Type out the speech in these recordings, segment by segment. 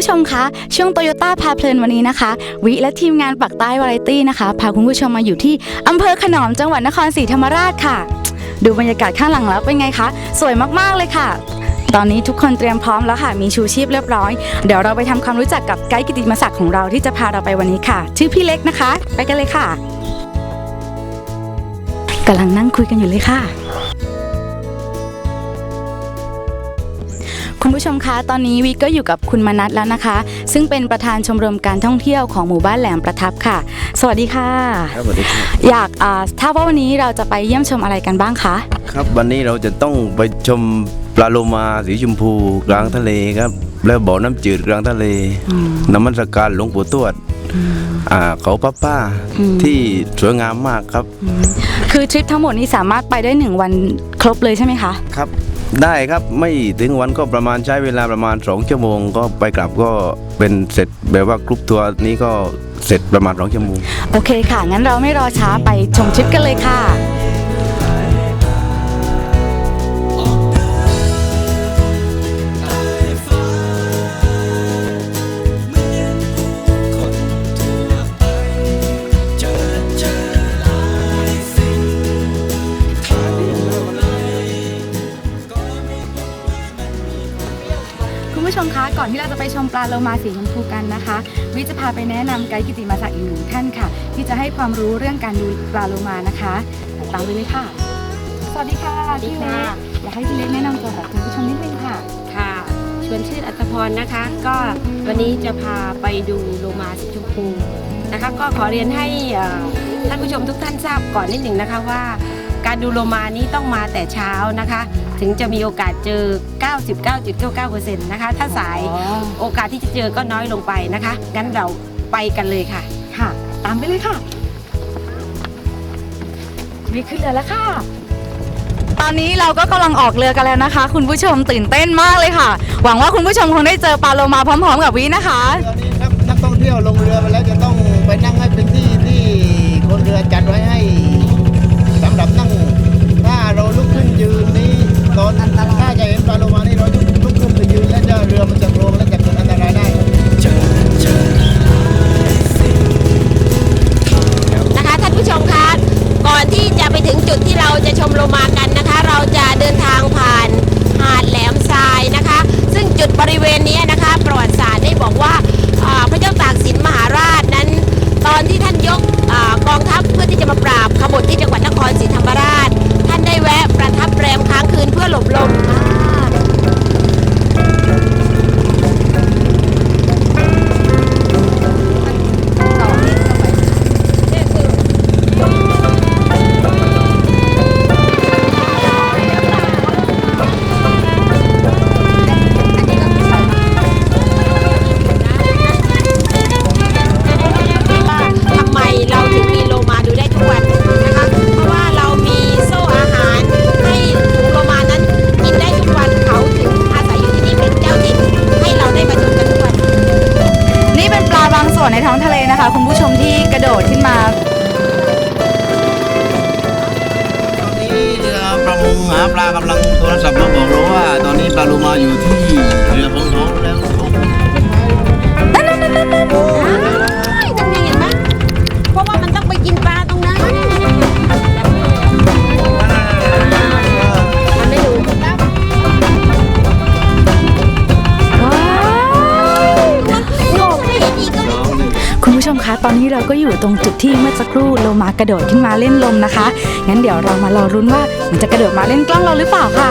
ผู้ชมคะ ช่วงโตโยต้าพาเพลินวันนี้นะคะ วิและทีมงานปักใต้วาไรตี้นะคะ พาคุณผู้ชมมาอยู่ที่อำเภอขนอมจังหวัดนครศรีธรรมราชค่ะ ดูบรรยากาศข้างหลังแล้วเป็นไงคะ สวยมากๆเลยค่ะ ตอนนี้ทุกคนเตรียมพร้อมแล้วค่ะ มีชูชีพเรียบร้อย เดี๋ยวเราไปทำความรู้จักกับไกด์กิติมศักดิ์ของเราที่จะพาเราไปวันนี้ค่ะ ชื่อพี่เล็กนะคะ ไปกันเลยค่ะกำลังนั่งคุยกันอยู่เลยค่ะ คุณผู้ชมคะ ตอนนี้วิก็อยู่กับคุณมนัทแล้วนะคะ ซึ่งเป็นประธานชมรมการท่องเที่ยวของหมู่บ้านแหลมประทับค่ะ สวัสดีค่ะ ครับสวัสดีครับอยากอ่าถ้าว่าวันนี้เราจะไปเยี่ยมชมอะไรกันบ้างคะ ครับวันนี้เราจะต้องไปชมปลาโลมาสีชมพูกลางทะเลครับ แล้วบ่อน้ำจืดกลางทะเลอืมน้ำมันสการหลวงปู่ทวดอ่าเขาป้าป้าอืม ที่สวยงามมากครับ คือทริปทั้งหมดนี้สามารถไปได้หนึ่งวันครบเลยใช่ไหมคะ ครับ ได้ครับไม่ถึงวันก็ประมาณใช้เวลาประมาณ 2 ชั่วโมง ก็ไปกลับก็เป็นเสร็จแบบว่ากรุ๊ปทัวร์นี้ก็เสร็จประมาณ2ชั่วโมง โอเคค่ะ งั้นเราไม่รอช้าไปชมทริปกันเลยค่ะ ผู้ชมคะก่อนที่เราจะไปชมปลาโลมาสีชมพูกันนะคะ วิจะพาไปแนะนำไกด์กิติมาศักดิ์อีกหนึ่งท่านค่ะ ที่จะให้ความรู้เรื่องการดูปลาโลมานะคะ ตามไปเลยค่ะ สวัสดีค่ะสวัสดีพี่เล็ค่ะกอยากให้พี่เล็กแนะนำตัวกับคุณผู้ชมนิดนึงค่ะค่ะชวนชื่ออัตพรนะคะ ก็วันนี้จะพาไปดูโลมาสีชมพูนะคะ ก็ขอเรียนให้เอ่อท่านผู้ชมทุกท่านทราบก่อนนิดหนึ่งนะคะว่า การดูโลมานี้ต้องมาแต่เช้านะคะ ถึงจะมีโอกาสเจอ 99.99%นะคะ ถ้าสายโอกาสที่จะเจอก็น้อยลงไปนะคะงั้นเราไปกันเลยค่ะ ค่ะ ตามไปเลยค่ะวิขึ้นเรือแล้วค่ะ ตอนนี้เราก็กำลังออกเรือกันแล้วนะคะ คุณผู้ชมตื่นเต้นมากเลยค่ะ หวังว่าคุณผู้ชมคงได้เจอปลาโลมาพร้อม ๆ กับวินะคะ ตอนนี้นักนักท่องเที่ยวลงเรือไปแล้วจะต้องไปนั่งให้เป็นที่ที่คนเรือจัดไว้ให้ ตอนถ้า เลยนะคะ คุณผู้ชมที่กระโดดขึ้นมา ตอนนี้เรือประมงหาปลากำลังโทรศัพท์มาบอกเราว่า ตอนนี้ปลาโลมาอยู่ที่เรือของเขา ตอนนี้เราก็อยู่ตรงจุดที่เมื่อสักครู่โลมากระโดดขึ้นมาเล่นลมนะคะ งั้นเดี๋ยวเรามารอรุ้นว่ามันจะกระโดดมาเล่นกล้องเราหรือเปล่าค่ะ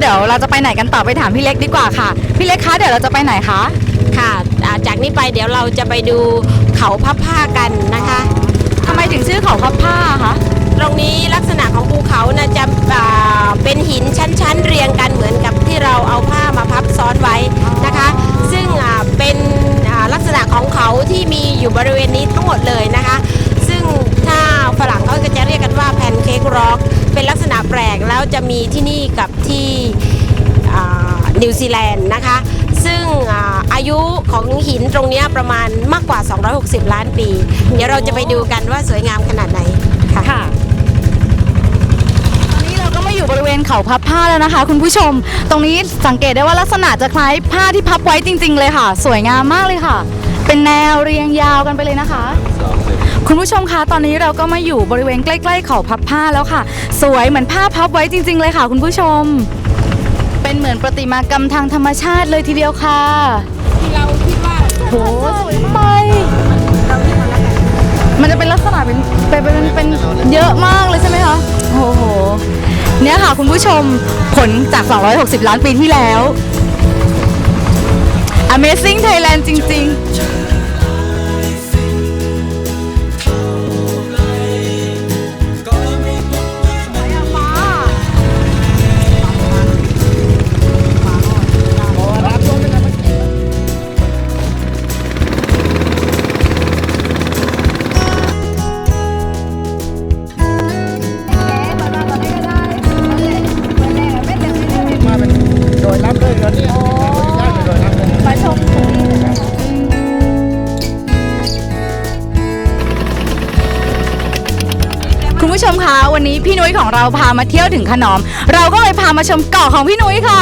เดี๋ยวเราจะไปไหนกันต่อไปถามพี่เล็กดีกว่าค่ะ พี่เล็กคะเดี๋ยวเราจะไปไหนคะ ค่ะอ่าจากนี้ไปเดี๋ยวเราจะไปดูเขาพับผ้ากันนะคะ ทำไมถึงชื่อเขาพับผ้าคะตรงนี้ลักษณะของภูเขานะจะอ่าเป็นหินชั้นๆ เรียงกันเหมือนกับที่เราเอาผ้ามาพับซ้อนไว้นะคะ ซึ่งอ่าเป็นอ่าลักษณะของเขาที่มีอยู่บริเวณนี้ทั้งหมดเลยนะคะซึ่งถ้า ฝรั่งเขาก็จะเรียกกันว่าแพนเค้กร็อกเป็นลักษณะแปลกแล้วจะมีที่นี่กับที่นิวซีแลนด์นะคะ ซึ่งอายุของหินตรงนี้ประมาณมากกว่า 260 ล้านปี เดี๋ยวเราจะไปดูกันว่าสวยงามขนาดไหนค่ะค่ะตอนนี้เราก็มาอยู่บริเวณเขาพับผ้าแล้วนะคะ คุณผู้ชม ตรงนี้สังเกตได้ว่าลักษณะจะคล้ายผ้าที่พับไว้จริง ๆ เลยค่ะ สวยงามมากเลยค่ะ เป็นแนวเรียงยาวกันไปเลยนะคะ คุณผู้ชมคะตอนนี้เราก็มาอยู่บริเวณใกล้ๆเขาพับผ้าแล้วค่ะ สวยเหมือนผ้าพับไว้จริง ๆ เลยค่ะ คุณผู้ชม เป็นเหมือนประติมากรรมทางธรรมชาติเลยทีเดียวค่ะที่เราคิดว่าโหสวยมากมันจะเป็นลักษณะเป็นเป็นเป็นเป็นเยอะมากเลยใช่ไหมคะโอ้โหเนี่ยค่ะ คุณผู้ชมผลจาก 260 ล้านปีที่แล้ว Amazing Thailand จริง ๆ พี่นุ้ยของเราพามาเที่ยวถึงขนอม เราก็เลยพามาชมเกาะของพี่นุ้ยค่ะ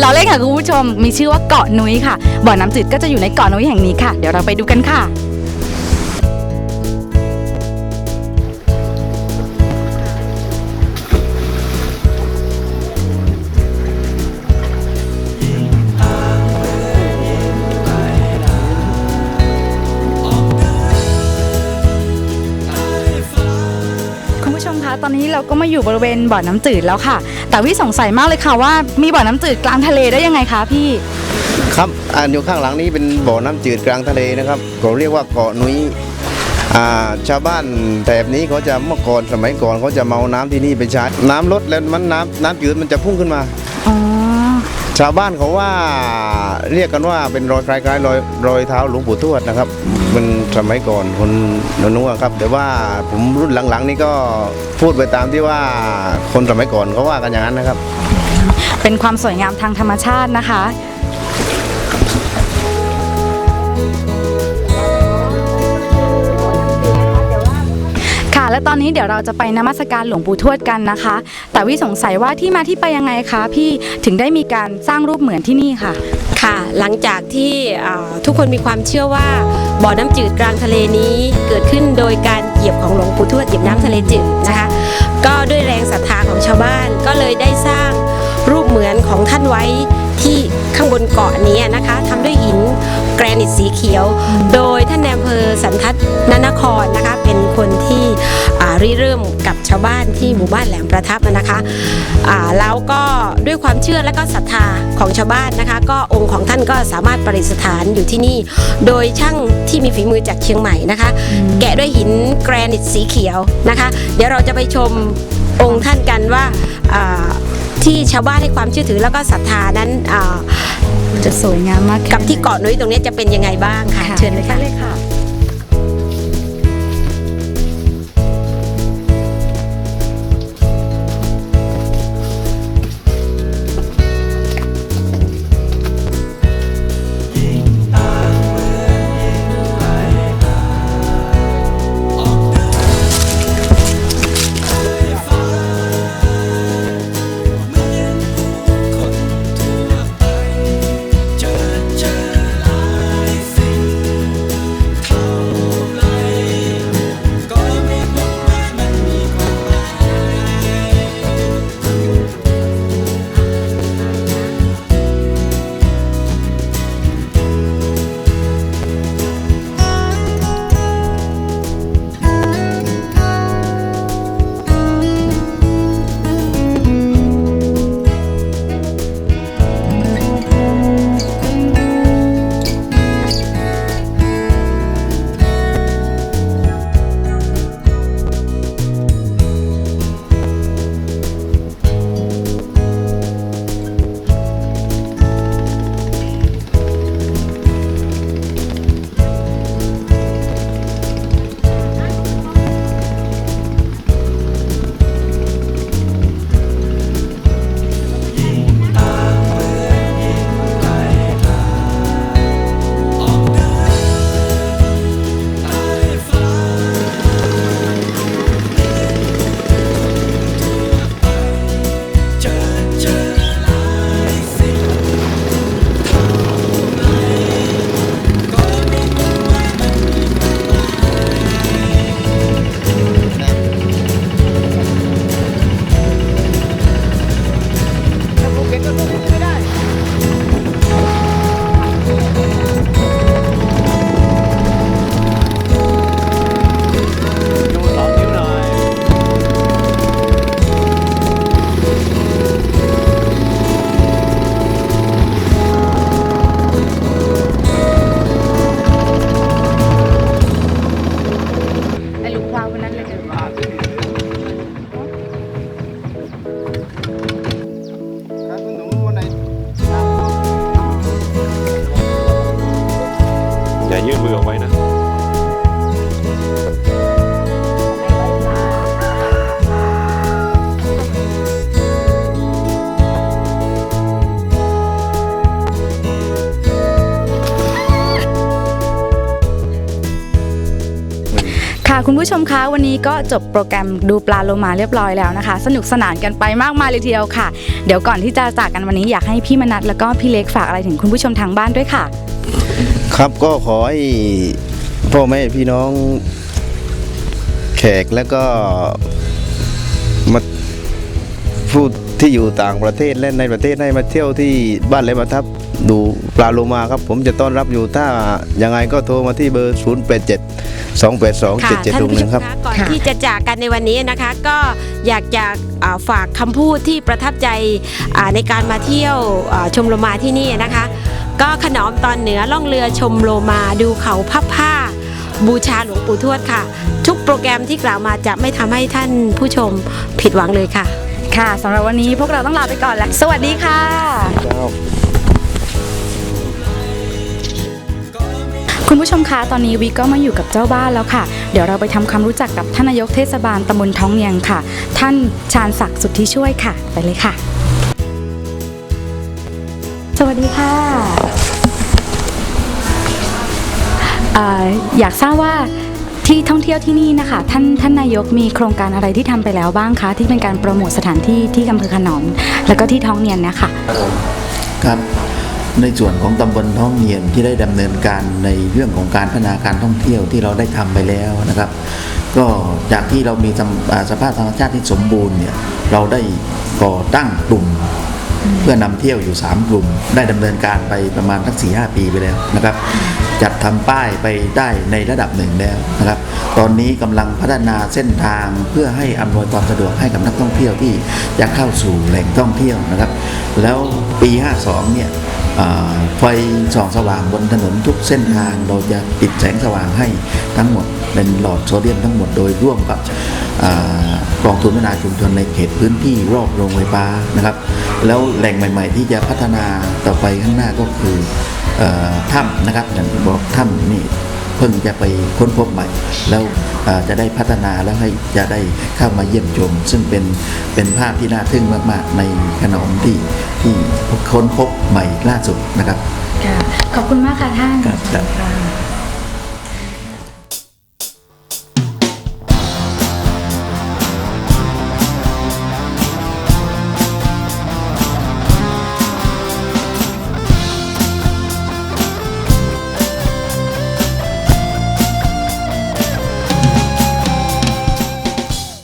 เราเล่นค่ะคุณผู้ชมมีชื่อว่าเกาะนุ้ยค่ะบ่อน้ำจืดก็จะอยู่ในเกาะนุ้ยแห่งนี้ค่ะ เดี๋ยวเราไปดูกันค่ะ ตอนนี้เราก็มาอยู่บริเวณบ่อน้ำจืดแล้วค่ะ แต่วิสงสัยมากเลยค่ะว่ามีบ่อน้ำจืดกลางทะเลได้ยังไงคะพี่ ครับอ่าอยู่ข้างหลังนี้เป็นบ่อน้ำจืดกลางทะเลนะครับเขาเรียกว่าเกาะนุ้ยอ่าชาวบ้านแถบนี้เขาจะเมื่อก่อนสมัยก่อนเขาจะเมาน้ำที่นี่ไปใช้น้ำลดแล้วมันน้ำน้ำจืดมันจะพุ่งขึ้นมา ชาวบ้านเขาว่าเรียกกันว่าเป็นรอยคล้ายๆรอยรอยเท้าหลวงปู่ทวดนะครับ มันสมัยก่อนคนนู้นๆครับ แต่ว่าผมรุ่นหลังๆ นี่ก็พูดไปตามที่ว่าคนสมัยก่อนเขาว่ากันอย่างนั้นนะครับ เป็นความสวยงามทางธรรมชาตินะคะ และตอนนี้เดี๋ยวเราจะไปนมัสการหลวงปู่ทวดกันนะคะ แต่วิสงสัยว่าที่มาที่ไปยังไงคะพี่ถึงได้มีการสร้างรูปเหมือนที่นี่ค่ะ ค่ะ หลังจากที่ทุกคนมีความเชื่อว่าบ่อน้ำจืดกลางทะเลนี้เกิดขึ้นโดยการเหยียบของหลวงปู่ทวดเหยียบน้ำทะเลจืดนะคะ ก็ด้วยแรงศรัทธาของชาวบ้านก็เลยได้สร้างรูปเหมือนของท่านไว้ที่ข้างบนเกาะนี้นะคะทำด้วยหินแกรนิตสีเขียว โดยท่านนายอำเภอสันทัดนนครนะคะ เป็นคนที่ ริเริ่มกับชาวบ้านที่หมู่บ้านแหลมประทับนะคะอ่าแล้วก็ด้วยความเชื่อและก็ศรัทธาของชาวบ้านนะคะก็องค์ของท่านก็สามารถประดิษฐานอยู่ที่นี่ โดยช่างที่มีฝีมือจากเชียงใหม่นะคะ แกะด้วยหินแกรนิตสีเขียวนะคะ เดี๋ยวเราจะไปชมองค์ท่านกันว่าอ่าที่ชาวบ้านให้ความเชื่อถือแล้วก็ศรัทธานั้นอ่าจะสวยงามมากแค่กับที่เกาะนุ้ยตรงนี้จะเป็นยังไงบ้างค่ะ เชิญเลยค่ะ เล ผู้ชมคะวันนี้ก็จบโปรแกรมดูปลาโลมาเรียบร้อยแล้วนะคะ สนุกสนานกันไปมากมายเลยทีเดียวค่ะ เดี๋ยวก่อนที่จะจากกันวันนี้อยากให้พี่มนัทแล้วก็พี่เล็กฝากอะไรถึงคุณผู้ชมทางบ้านด้วยค่ะ ครับก็ขอให้พ่อแม่พี่น้องแขกแล้วก็มาผู้ที่อยู่ต่างประเทศและในประเทศให้มาเที่ยวที่บ้านแลมาทับดูปลาโลมาครับ ผมจะต้อนรับอยู่ถ้ายังไงก็โทรมาที่เบอร์ 0 8 7 2 8 2 ค่ะ7 7ท่าน6ผู้ชม1ครับ คะก่อนค่ะ ที่จะจากกันในวันนี้นะคะ ก็อยากจะอ่าฝากคำพูดที่ประทับใจอ่าในการมาเที่ยวอ่าชมโลมาที่นี่นะคะ ก็ขนอมตอนเหนือล่องเรือชมโลมาดูเขาพับผ้า บูชาหลวงปู่ทวดค่ะ ทุกโปรแกรมที่กล่าวมาจะไม่ทำให้ท่านผู้ชมผิดหวังเลยค่ะ ค่ะสำหรับวันนี้พวกเราต้องลาไปก่อนแล้ว สวัสดีค่ะ คุณผู้ชมคะ ตอนนี้วิก็มาอยู่กับเจ้าบ้านแล้วค่ะ เดี๋ยวเราไปทำความรู้จักกับท่านนายกเทศบาลตำบลท้องเนียงค่ะ ท่านชาญศักดิ์สุทธิช่วยค่ะ ไปเลยค่ะ สวัสดีค่ะเอออยากทราบว่าที่ท่องเที่ยวที่นี่นะคะ ท่านท่านนายกมีโครงการอะไรที่ทำไปแล้วบ้างคะ ที่เป็นการโปรโมทสถานที่ที่อำเภอขนอมแล้วก็ที่ท้องเนียนเนะคะครับ ในส่วนของตำบลท้องเนียนที่ได้ดำเนินการในเรื่องของการพัฒนาการท่องเที่ยวที่เราได้ทำไปแล้วนะครับ ก็จากที่เรามีสภาพธรรมชาติที่สมบูรณ์เนี่ยเราได้ก่อตั้งกลุ่มเพื่อนำเที่ยวอยู่ 3 กลุ่ม ได้ดำเนินการไปประมาณสักสี่หปีไปแล้วนะครับ จัดทำป้ายไปได้ในระดับหนึ่งแล้วนะครับ ตอนนี้กำลังพัฒนาเส้นทางเพื่อให้อำนวยความสะดวกให้กับนักท่องเที่ยวที่จะเข้าสู่แหล่งท่องเที่ยวนะครับ แล้วปี 52เนี่ย ไฟส่องสว่างบนถนนทุกเส้นทาง เราจะติดแสงสว่างให้ทั้งหมดเป็นหลอดโซเดียมทั้งหมดโดยร่วมกับกองทุนพัฒนาชุมชนในเขตพื้นที่รอบโรงไฟฟ้านะครับ แล้วแหล่งใหม่ ๆ ที่จะพัฒนาต่อไปข้างหน้าก็คือออถ้ำนะครับอย่างที่บอกถ้ำนี่ เพิ่งจะไปค้นพบใหม่ แล้วเอ่อจะได้พัฒนาแล้วให้จะได้เข้ามาเยี่ยมชม ซึ่งเป็นเป็นภาพที่น่าทึ่งมาก ๆ ในขนมที่ที่ค้นพบใหม่ล่าสุดนะครับค่ะขอบคุณมากค่ะท่านครับครับค่ะ